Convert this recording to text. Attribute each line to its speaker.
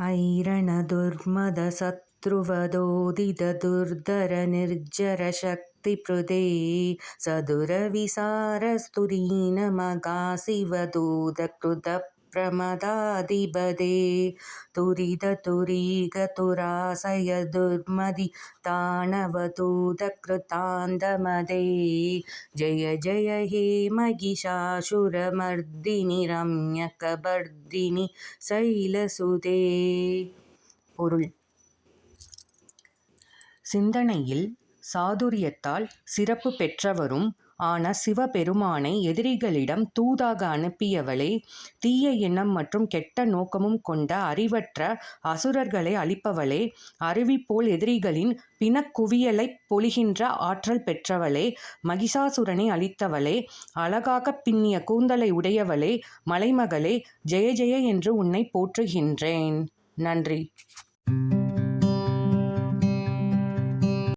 Speaker 1: ऐरणदुर्मद शत्रुवदोदित दुर्धर निर्जर शक्तिपृदे सदुरविसारस्तुरीनमगा शिवदूतकृत பிரமதாதிபதே துரித துரிக துராசய துர்மதி தானவதூதகிருத்தாந்தமதே ஜய ஜய ஹே மகிஷாசுரமர்தினி ரம்யகபர்தினி சைலசுதே பொருள்। சிந்தனையில் சாதுரியத்தால் சிறப்பு பெற்றவரும் ஆனால் சிவபெருமானை எதிரிகளிடம் தூதாக அனுப்பியவளே தீய எண்ணம் மற்றும் கெட்ட நோக்கமும் கொண்ட அறிவற்ற அசுரர்களை அழிப்பவளே அருவி போல் எதிரிகளின் பிணக்குவியலைப் பொழிகின்ற ஆற்றல் பெற்றவளே மகிஷாசுரனை அழித்தவளே அழகாகப் பின்னிய கூந்தலை உடையவளே மலைமகளே ஜெய ஜெய என்று உன்னை போற்றுகின்றேன். நன்றி.